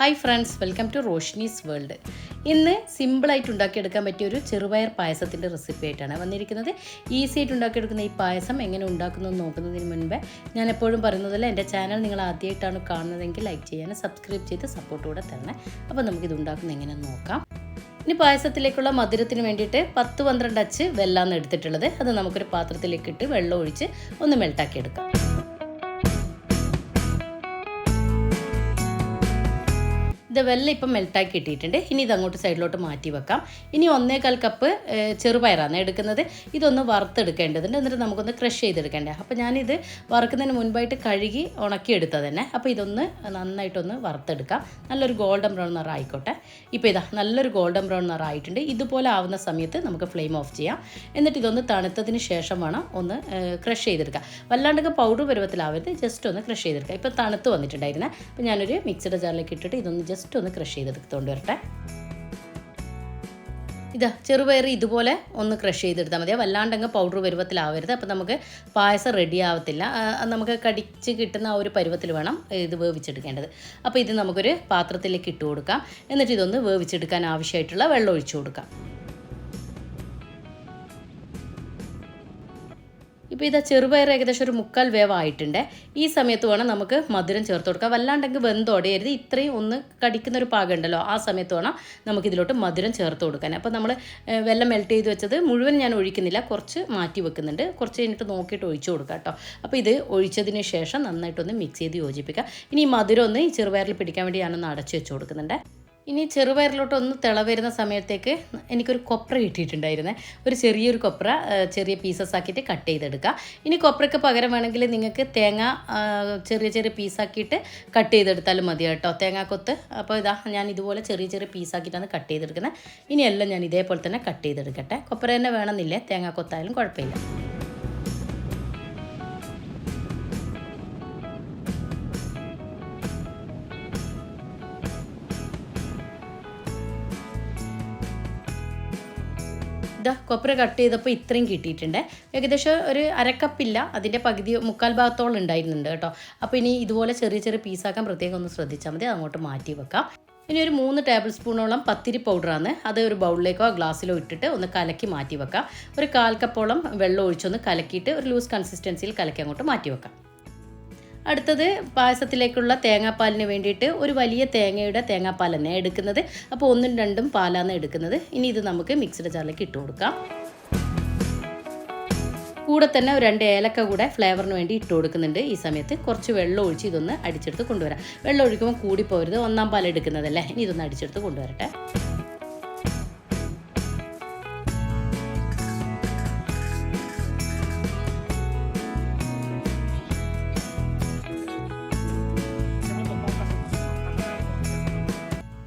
Hi friends welcome to Roshni's world ഇന്ന് സിമ്പിളായിട്ട് ഉണ്ടാക്കിയെടുക്കാൻ പറ്റിയ ഒരു ചെറുപയർ പായസത്തിന്റെ റെസിപ്പി ആയിട്ടാണ് വന്നിരിക്കുന്നത്. ഈസി ആയിട്ട് ഉണ്ടാക്കിയെടുക്കുന്ന ഈ പായസം എങ്ങനെ ഉണ്ടാക്കുന്നതെന്ന് നോക്കുന്നതിന് മുൻപേ ഞാൻ എപ്പോഴും പറയുന്നതല്ല എന്റെ ചാനൽ നിങ്ങൾ ആദ്യമായിട്ടാണ് കാണുന്നതെങ്കിൽ ലൈക്ക് ചെയ്യാനും സബ്സ്ക്രൈബ് ചെയ്ത് സപ്പോർട്ട് കൂടെ തരണേ. അപ്പോൾ നമുക്കിത് ഉണ്ടാക്കുന്നത് എങ്ങനെയെന്ന് നോക്കാം. ഇനി പായസത്തിലേക്കുള്ള മധുരത്തിന് വേണ്ടിയിട്ട് പത്ത് പന്ത്രണ്ട് അച്ച് വെള്ളമാണ് എടുത്തിട്ടുള്ളത്. അത് നമുക്കൊരു പാത്രത്തിലേക്ക് ഇട്ട് വെള്ളം ഒഴിച്ച് ഒന്ന് മെൽട്ടാക്കി എടുക്കാം ഇത് വെള്ളം ഇപ്പം മെൽട്ടാക്കി ഇട്ടിട്ടുണ്ട് ഇനി ഇതങ്ങോട്ട് സൈഡിലോട്ട് മാറ്റി വെക്കാം. ഇനി ഒന്നേകാൽ കപ്പ് ചെറുപയറാണ് എടുക്കുന്നത്. ഇതൊന്ന് വറുത്തെടുക്കേണ്ടതുണ്ട്. എന്നിട്ട് നമുക്കൊന്ന് ക്രഷ് ചെയ്തെടുക്കേണ്ടത് അപ്പോൾ ഞാനിത് വറുക്കുന്നതിന് മുൻപായിട്ട് കഴുകി ഉണക്കിയെടുത്തത് തന്നെ. അപ്പോൾ ഇതൊന്ന് നന്നായിട്ടൊന്ന് വറുത്തെടുക്കാം. നല്ലൊരു ഗോൾഡൻ ബ്രൗൺ നിറം ആയിക്കോട്ടെ ഇപ്പോൾ ഇതാ നല്ലൊരു ഗോൾഡൻ ബ്രൗൺ നിറം ആയിട്ടുണ്ട് ഇതുപോലെ ആവുന്ന സമയത്ത് നമുക്ക് ഫ്ലെയിം ഓഫ് ചെയ്യാം. എന്നിട്ട് ഇതൊന്ന് തണുത്തതിന് ശേഷം വേണം ഒന്ന് ക്രഷ് ചെയ്തെടുക്കുക വല്ലാണ്ടൊക്കെ പൗഡർ പരുവത്തിലാവരുത്. ജസ്റ്റ് ഒന്ന് ക്രഷ് ചെയ്തെടുക്കുക ഇപ്പോൾ തണുത്ത് വന്നിട്ടുണ്ടായിരുന്നേ. അപ്പോൾ ഞാനൊരു മിക്സഡ് ജാറിലേക്ക് ഇട്ടിട്ട് ഇതൊന്ന് ജസ്റ്റ് ഒന്ന് ക്രഷ് ചെയ്തെടുത്തുകൊണ്ട് വരട്ടെ. ഇതാ ചെറുപയർ ഇതുപോലെ ഒന്ന് ക്രഷ് ചെയ്തെടുത്താൽ മതി. വല്ലാണ്ടങ്ങ് പൗഡർ പരുവത്തിലാവരുത്. അപ്പോൾ നമുക്ക് പായസം റെഡി ആവത്തില്ല. നമുക്ക് കടിച്ച് കിട്ടുന്ന ആ ഒരു പരുവത്തിൽ വേണം ഇത് വേവിച്ചെടുക്കേണ്ടത്. അപ്പോൾ ഇത് നമുക്കൊരു പാത്രത്തിലേക്ക് ഇട്ട് കൊടുക്കാം. എന്നിട്ട് ഇതൊന്ന് വേവിച്ചെടുക്കാൻ ആവശ്യമായിട്ടുള്ള വെള്ളം ഒഴിച്ചു കൊടുക്കാം. ഇപ്പോൾ ഇതാ ചെറുപയർ ഏകദേശം ഒരു മുക്കാൽ വേവായിട്ടുണ്ട്. ഈ സമയത്ത് വേണം നമുക്ക് മധുരം ചേർത്ത് കൊടുക്കാം. വല്ലാണ്ടെങ്കിൽ വെന്തോടെയരുത് ഇത്രയും ഒന്ന് കടിക്കുന്ന ഒരു പാകം ഉണ്ടല്ലോ ആ സമയത്ത് വേണം നമുക്ക് ഇതിലോട്ട് മധുരം ചേർത്ത് കൊടുക്കാൻ. അപ്പോൾ നമ്മൾ വെള്ളം മെൽറ്റ് ചെയ്ത് വെച്ചത് മുഴുവൻ ഞാൻ ഒഴിക്കുന്നില്ല. കുറച്ച് മാറ്റി വെക്കുന്നുണ്ട്. കുറച്ച് കഴിഞ്ഞിട്ട് നോക്കിയിട്ട് ഒഴിച്ചു കൊടുക്കാം കേട്ടോ. അപ്പോൾ ഇത് ഒഴിച്ചതിന് ശേഷം നന്നായിട്ടൊന്ന് മിക്സ് ചെയ്ത് യോജിപ്പിക്കുക ഇനി ഈ മധുരം ഒന്ന് ഈ ചെറുപയറിൽ പിടിക്കാൻ വേണ്ടി ഞാനൊന്ന് അടച്ചു വെച്ച് കൊടുക്കുന്നുണ്ട്. ഇനി ചെറുപയറിലോട്ട് ഒന്ന് തിള വരുന്ന സമയത്തേക്ക് എനിക്കൊരു കൊപ്ര കിട്ടിയിട്ടുണ്ടായിരുന്നേ. ഒരു ചെറിയൊരു കൊപ്ര ചെറിയ പീസസ് ആക്കിയിട്ട് കട്ട് ചെയ്തെടുക്കുക ഇനി കൊപ്രയ്ക്ക് പകരം വേണമെങ്കിൽ നിങ്ങൾക്ക് തേങ്ങ ചെറിയ ചെറിയ പീസാക്കിയിട്ട് കട്ട് ചെയ്തെടുത്താലും മതി കേട്ടോ. തേങ്ങാക്കൊത്ത്. അപ്പോൾ ഇതാ ഞാൻ ഇതുപോലെ ചെറിയ ചെറിയ പീസാക്കിയിട്ടാണ് കട്ട് ചെയ്തെടുക്കുന്നത്. ഇനിയെല്ലാം ഞാൻ ഇതേപോലെ തന്നെ കട്ട് ചെയ്തെടുക്കട്ടെ. കൊപ്ര തന്നെ വേണമെന്നില്ലേ? തേങ്ങാക്കൊത്തായാലും കുഴപ്പമില്ല. ഇതാ കൊപ്ര കട്ട് ചെയ്തപ്പോൾ ഇത്രയും കിട്ടിയിട്ടുണ്ട്. ഏകദേശം ഒരു അരക്കപ്പില്ല അതിന്റെ പകുതി മുക്കാൽ ഭാഗത്തോളം ഉണ്ടായിരുന്നുണ്ട് കേട്ടോ. അപ്പോൾ ഇനി ഇതുപോലെ ചെറിയ ചെറിയ പീസാക്കാൻ പ്രത്യേകം ഒന്ന് ശ്രദ്ധിച്ചാൽ മതി അങ്ങോട്ട് മാറ്റി വെക്കാം. ഇനി ഒരു മൂന്ന് ടേബിൾ സ്പൂണോളം പത്തിരി പൗഡറാണ് അത് ഒരു ബൗളിലേക്കോ ഗ്ലാസ്സിലോ ഇട്ടിട്ട് ഒന്ന് കലക്കി മാറ്റി വെക്കാം. ഒരു കാൽ കപ്പോളം വെള്ളം ഒഴിച്ചൊന്ന് കലക്കിയിട്ട് ഒരു ലൂസ് കൺസിസ്റ്റൻസിയിൽ കലക്കി അങ്ങോട്ട് മാറ്റി വെക്കാം. അടുത്തത് പായസത്തിലേക്കുള്ള തേങ്ങാപ്പാലിന് വേണ്ടിയിട്ട് ഒരു വലിയ തേങ്ങയുടെ തേങ്ങാപ്പാൽ തന്നെ എടുക്കുന്നത്. അപ്പോൾ ഒന്നും രണ്ടും പാലാണ് എടുക്കുന്നത്. ഇനി ഇത് നമുക്ക് മിക്സഡ് ജാറിലേക്ക് ഇട്ട് കൊടുക്കാം. കൂടെ തന്നെ ഒരു രണ്ട് ഏലക്ക കൂടെ ഫ്ലേവറിന് വേണ്ടി ഇട്ട് കൊടുക്കുന്നുണ്ട്. ഈ സമയത്ത് കുറച്ച് വെള്ളം ഒഴിച്ച് ഇതൊന്ന് അടിച്ചെടുത്ത് കൊണ്ടുവരാം. വെള്ളം ഒഴിക്കുമ്പോൾ കൂടി പോരുത് ഒന്നാം പാൽ എടുക്കുന്നതല്ലേ ഇനി ഇതൊന്ന് അടിച്ചെടുത്ത് കൊണ്ടുവരട്ടെ.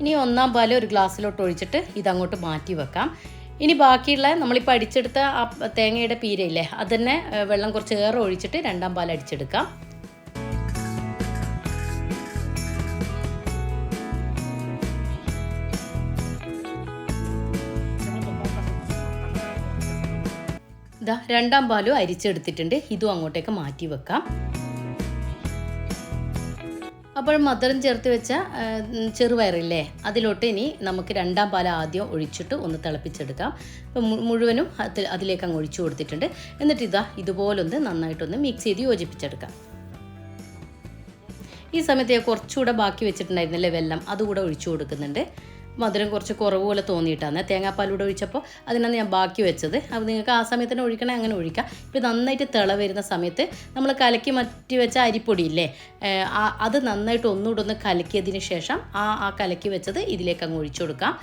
ഇനി ഒന്നാം പാൽ ഒരു ഗ്ലാസ്സിലോട്ട് ഒഴിച്ചിട്ട് ഇതങ്ങോട്ട് മാറ്റി വെക്കാം. ഇനി ബാക്കിയുള്ള നമ്മളിപ്പോൾ അടിച്ചെടുത്ത ആ തേങ്ങയുടെ പീരയില്ലേ അത് തന്നെ വെള്ളം കുറച്ച് ഏറെ ഒഴിച്ചിട്ട് രണ്ടാം പാൽ അടിച്ചെടുക്കാം. ഇതാ രണ്ടാം പാലും അരിച്ചെടുത്തിട്ടുണ്ട്. ഇതും അങ്ങോട്ടേക്ക് മാറ്റി വെക്കാം. അപ്പോൾ മധുരം ചേർത്ത് വെച്ച ചെറുവയറില്ലേ അതിലോട്ട് ഇനി നമുക്ക് രണ്ടാം പാൽ ആദ്യം ഒഴിച്ചിട്ട് ഒന്ന് തിളപ്പിച്ചെടുക്കാം. മുഴുവനും അതിലേക്ക് അങ്ങ് ഒഴിച്ചു കൊടുത്തിട്ടുണ്ട്. എന്നിട്ട് ഇതാ ഇതുപോലൊന്ന് നന്നായിട്ടൊന്ന് മിക്സ് ചെയ്ത് യോജിപ്പിച്ചെടുക്കാം. ഈ സമയത്ത് കുറച്ചുകൂടെ ബാക്കി വെച്ചിട്ടുണ്ടായിരുന്നല്ലേ വെള്ളം അതുകൂടെ ഒഴിച്ചു കൊടുക്കുന്നുണ്ട്. മധുരം കുറച്ച് കുറവ് പോലെ തോന്നിയിട്ടാണ് തേങ്ങാപ്പാലൂടെ ഒഴിച്ചപ്പോൾ അതിനാണ് ഞാൻ ബാക്കി വെച്ചത്. അപ്പോൾ നിങ്ങൾക്ക് ആ സമയത്ത് തന്നെ ഒഴിക്കണേ അങ്ങനെ ഒഴിക്കാം. ഇപ്പോൾ നന്നായിട്ട് തിള വരുന്ന സമയത്ത് നമ്മൾ കലക്കി മാറ്റി വെച്ച അരിപ്പൊടിയില്ലേ അത് നന്നായിട്ട് ഒന്നുകൂടെ ഒന്ന് കലക്കിയതിന് ശേഷം ആ ആ കലക്കി വെച്ചത് ഇതിലേക്ക് അങ്ങ് ഒഴിച്ചു കൊടുക്കാം.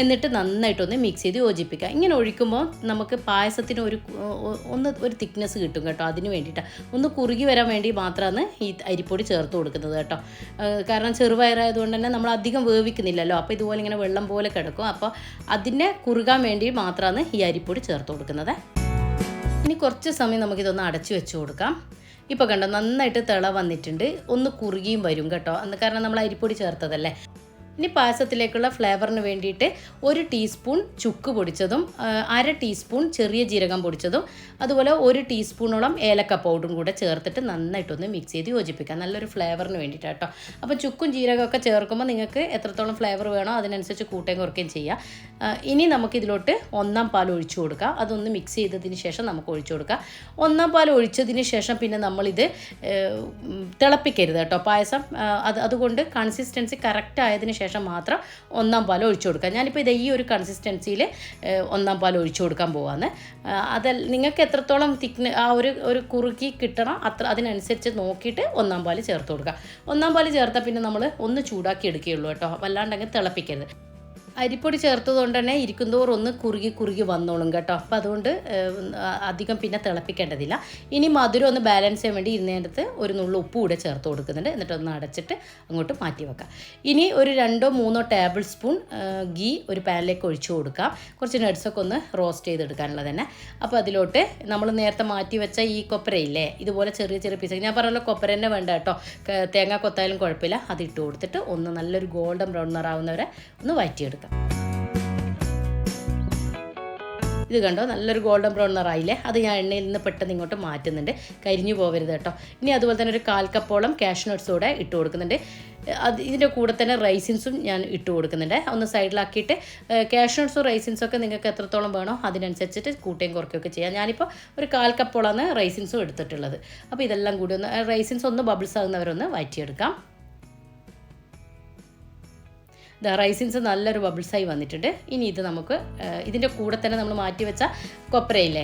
എന്നിട്ട് നന്നായിട്ടൊന്ന് മിക്സ് ചെയ്ത് യോജിപ്പിക്കുക ഇങ്ങനെ ഒഴിക്കുമ്പോൾ നമുക്ക് പായസത്തിന് ഒരു ഒന്ന് ഒരു തിക്നെസ് കിട്ടും കേട്ടോ അതിന് വേണ്ടിയിട്ടാണ് ഒന്ന് കുറുകി വരാൻ വേണ്ടി മാത്രമാണ് ഈ അരിപ്പൊടി ചേർത്ത് കൊടുക്കുന്നത് കേട്ടോ. കാരണം ചെറുപയറായതുകൊണ്ട് തന്നെ നമ്മൾ അധികം വേവിക്കുന്നില്ലല്ലോ. അപ്പോൾ ഇതുപോലെ ഇങ്ങനെ വെള്ളം പോലെ കിടക്കും. അപ്പോൾ അതിനെ കുറുകാൻ വേണ്ടി മാത്രമാണ് ഈ അരിപ്പൊടി ചേർത്ത് കൊടുക്കുന്നത്. ഇനി കുറച്ച് സമയം നമുക്കിതൊന്ന് അടച്ചു വെച്ച് കൊടുക്കാം. ഇപ്പോൾ കണ്ടോ നന്നായിട്ട് തിള വന്നിട്ടുണ്ട്. ഒന്ന് കുറുകിയും വരും കേട്ടോ. അന്ന് കാരണം നമ്മൾ അരിപ്പൊടി ചേർത്തതല്ലേ? ഇനി പായസത്തിലേക്കുള്ള ഫ്ലേവറിന് വേണ്ടിയിട്ട് ഒരു ടീസ്പൂൺ ചുക്ക് പൊടിച്ചതും അര ടീസ്പൂൺ ചെറിയ ജീരകം പൊടിച്ചതും അതുപോലെ ഒരു ടീസ്പൂണോളം ഏലക്ക പൗഡറും കൂടെ ചേർത്തിട്ട് നന്നായിട്ടൊന്ന് മിക്സ് ചെയ്ത് യോജിപ്പിക്കാം. നല്ലൊരു ഫ്ലേവറിന് വേണ്ടിയിട്ട് കേട്ടോ അപ്പോൾ ചുക്കും ജീരകമൊക്കെ ചേർക്കുമ്പോൾ നിങ്ങൾക്ക് എത്രത്തോളം ഫ്ലേവർ വേണോ അതിനനുസരിച്ച് കൂട്ടുകയും കുറയ്ക്കുകയും ചെയ്യാം. ഇനി നമുക്കിതിലോട്ട് ഒന്നാം പാൽ ഒഴിച്ചു കൊടുക്കാം. അതൊന്ന് മിക്സ് ചെയ്തതിന് ശേഷം നമുക്ക് ഒഴിച്ചു കൊടുക്കാം. ഒന്നാം പാൽ ഒഴിച്ചതിന് ശേഷം പിന്നെ നമ്മളിത് തിളപ്പിക്കരുത് കേട്ടോ പായസം അത് അതുകൊണ്ട് കൺസിസ്റ്റൻസി കറക്റ്റ് ആയതിനു ശേഷം മാത്രം ഒന്നാം പാൽ ഒഴിച്ചു കൊടുക്കുക. ഞാനിപ്പോൾ ഇത് ഈ ഒരു കൺസിസ്റ്റൻസിയിൽ ഒന്നാം പാൽ ഒഴിച്ചു കൊടുക്കാൻ പോവാന്ന്. അത് നിങ്ങൾക്ക് എത്രത്തോളം തിക്ന ആ ഒരു ഒരു കുറുക്കി കിട്ടണം അത്ര അതിനനുസരിച്ച് നോക്കിയിട്ട് ഒന്നാം പാൽ ചേർത്ത് കൊടുക്കുക. ഒന്നാം പാൽ ചേർത്താൽ പിന്നെ നമ്മൾ ഒന്ന് ചൂടാക്കി എടുക്കുകയുള്ളൂ കേട്ടോ. വല്ലാണ്ടങ്ങ് തിളപ്പിക്കരുത്. അരിപ്പൊടി ചേർത്തതുകൊണ്ട് തന്നെ ഇരിക്കുന്തോറും ഒന്ന് കുറുകി കുറുകി വന്നോളും കേട്ടോ. അപ്പോൾ അതുകൊണ്ട് അധികം പിന്നെ തിളപ്പിക്കേണ്ടതില്ല. ഇനി മധുരം ഒന്ന് ബാലൻസ് ചെയ്യാൻ വേണ്ടി ഇരുന്നേരത്ത് ഒരു നുള്ളു ഉപ്പ് കൂടെ ചേർത്ത് കൊടുക്കുന്നുണ്ട്. എന്നിട്ട് ഒന്ന് അടച്ചിട്ട് അങ്ങോട്ട് മാറ്റി വെക്കാം. ഇനി ഒരു രണ്ടോ മൂന്നോ ടേബിൾ സ്പൂൺ ഗീ ഒരു പാനിലേക്ക് ഒഴിച്ചു കൊടുക്കാം. കുറച്ച് നട്ട്സൊക്കെ ഒന്ന് റോസ്റ്റ് ചെയ്തെടുക്കാനുള്ളത് തന്നെ. അപ്പോൾ അതിലോട്ട് നമ്മൾ നേരത്തെ മാറ്റി വെച്ച ഈ കൊപ്പരയില്ലേ ഇതുപോലെ ചെറിയ ചെറിയ പീസ്. ഞാൻ പറഞ്ഞല്ലോ കൊപ്പര തന്നെ വേണ്ട കേട്ടോ. തേങ്ങ കൊത്തായാലും കുഴപ്പമില്ല. അത് ഇട്ട് കൊടുത്തിട്ട് ഒന്ന് നല്ലൊരു ഗോൾഡൻ ബ്രൗൺ നിറാവുന്നവരെ ഒന്ന് വഴറ്റിയെടുക്കാം ഇത് കണ്ടോ? നല്ലൊരു ഗോൾഡൻ ബ്രൗൺ നിറായില്ലേ അത് ഞാൻ എണ്ണയിൽ നിന്ന് പെട്ടെന്ന് ഇങ്ങോട്ട് മാറ്റുന്നുണ്ട്. കരിഞ്ഞു പോകരുത് കേട്ടോ. ഇനി അതുപോലെ തന്നെ ഒരു കാൽ കപ്പോളം കാഷ് നട്ട്സ് കൂടെ ഇട്ട് കൊടുക്കുന്നുണ്ട്. അത് ഇതിന്റെ കൂടെ തന്നെ റൈസിൻസും ഞാൻ ഇട്ട് കൊടുക്കുന്നുണ്ട്. ഒന്ന് സൈഡിലാക്കിയിട്ട് ക്യാഷ് നട്ട്സും റൈസിൻസും ഒക്കെ നിങ്ങൾക്ക് എത്രത്തോളം വേണോ അതിനനുസരിച്ചിട്ട് കൂട്ടുകയും കുറയ്ക്കുകയൊക്കെ ചെയ്യാം. ഞാനിപ്പോൾ ഒരു കാൽ കപ്പോളാണ് റൈസിൻസും എടുത്തിട്ടുള്ളത്. അപ്പോൾ ഇതെല്ലാം കൂടി ഒന്ന് റൈസിൻസ് ഒന്ന് ബബിൾസ് ആകുന്നവരൊന്ന് വാറ്റിയെടുക്കാം റൈസിൻസ് നല്ലൊരു ബബിൾസായി വന്നിട്ടുണ്ട്. ഇനി ഇത് നമുക്ക് ഇതിന്റെ കൂടെ തന്നെ നമ്മൾ മാറ്റി വെച്ച കൊപ്രയില്ലേ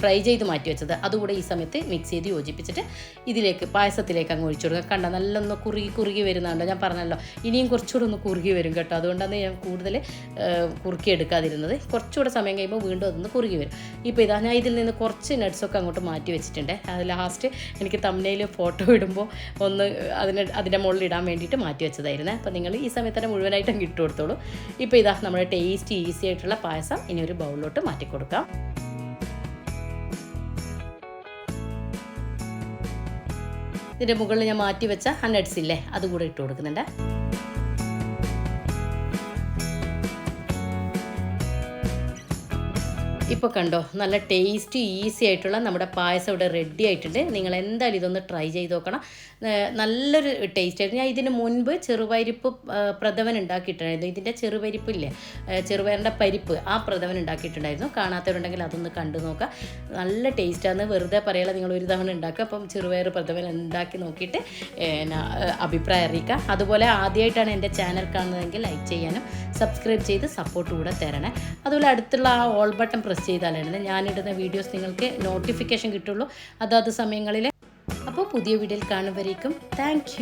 ഫ്രൈ ചെയ്ത് മാറ്റി വെച്ചത് അതുകൂടെ ഈ സമയത്ത് മിക്സ് ചെയ്ത് യോജിപ്പിച്ചിട്ട് ഇതിലേക്ക് പായസത്തിലേക്ക് അങ്ങ് ഒഴിച്ചു കൊടുക്കുക. കണ്ട നല്ലൊന്ന് കുറുകി കുറുകി വരുന്നുണ്ടോ. ഞാൻ പറഞ്ഞല്ലോ ഇനിയും കുറച്ചുകൂടെ ഒന്ന് കുറുകി വരും കേട്ടോ. അതുകൊണ്ടാണ് ഞാൻ കൂടുതൽ കുറുക്കി എടുക്കാതിരുന്നത്. കുറച്ചുകൂടെ സമയം കഴിയുമ്പോൾ വീണ്ടും അതൊന്ന് കുറുകി വരും. ഇപ്പോൾ ഇതാ ഞാൻ ഇതിൽ നിന്ന് കുറച്ച് നട്ട്സൊക്കെ അങ്ങോട്ട് മാറ്റി വെച്ചിട്ടുണ്ട്. അത് ലാസ്റ്റ് എനിക്ക് തമ്മനയിൽ ഫോട്ടോ ഇടുമ്പോൾ ഒന്ന് അതിന് അതിന്റെ മുകളിൽ ഇടാൻ വേണ്ടിയിട്ട് മാറ്റി വെച്ചതായിരുന്നു. അപ്പോൾ നിങ്ങൾ ഈ സമയത്ത് തന്നെ മുഴുവനായിട്ട് അങ്ങ് ഇട്ട് കൊടുത്തോളൂ ഇപ്പോൾ ഇതാ നമ്മുടെ ടേസ്റ്റ് ഈസി ആയിട്ടുള്ള പായസം ഇനി ഒരു ബൗളിലോട്ട് മാറ്റി കൊടുക്കാം. ഇതിന്റെ മുകളിൽ ഞാൻ മാറ്റി വെച്ച ആ ഇല്ലേ അതുകൂടെ ഇട്ട് കൊടുക്കുന്നുണ്ട്. ഇപ്പോൾ കണ്ടോ നല്ല ടേസ്റ്റ് ഈസി ആയിട്ടുള്ള നമ്മുടെ പായസം ഇവിടെ റെഡി ആയിട്ടുണ്ട്. നിങ്ങൾ എന്തായാലും ഇതൊന്ന് ട്രൈ ചെയ്ത് നോക്കണം. നല്ലൊരു ടേസ്റ്റ് ആയിരുന്നു. ഞാൻ ഇതിന് മുൻപ് ചെറുപരിപ്പ് പ്രഥമൻ ഉണ്ടാക്കിയിട്ടുണ്ടായിരുന്നു. ഇതിന്റെ ചെറുപരിപ്പില്ലേ ചെറുപയറിന്റെ പരിപ്പ് ആ പ്രഥമൻ ഉണ്ടാക്കിയിട്ടുണ്ടായിരുന്നു. കാണാത്തവരുണ്ടെങ്കിൽ അതൊന്ന് കണ്ടു നോക്കുക. നല്ല ടേസ്റ്റാണ് വെറുതെ പറയാതെ നിങ്ങൾ ഒരു തവണ ഉണ്ടാക്കുക. അപ്പം ചെറുപയർ പ്രഥമൻ ഉണ്ടാക്കി നോക്കിയിട്ട് അഭിപ്രായം അറിയിക്കുക. അതുപോലെ ആദ്യമായിട്ടാണ് എന്റെ ചാനൽ കാണുന്നതെങ്കിൽ ലൈക്ക് ചെയ്യാനും സബ്സ്ക്രൈബ് ചെയ്ത് സപ്പോർട്ട് കൂടെ തരണേ. അതുപോലെ അടുത്തുള്ള ആ ഓൾ ബട്ടൺ പ്രസ് ചെയ്താലാണ് ഞാനിടുന്ന വീഡിയോസ് നിങ്ങൾക്ക് നോട്ടിഫിക്കേഷൻ കിട്ടുള്ളൂ. അതാത് സമയങ്ങളിൽ അപ്പോൾ പുതിയ വീഡിയോയിൽ കാണുമ്പോഴേക്കും താങ്ക്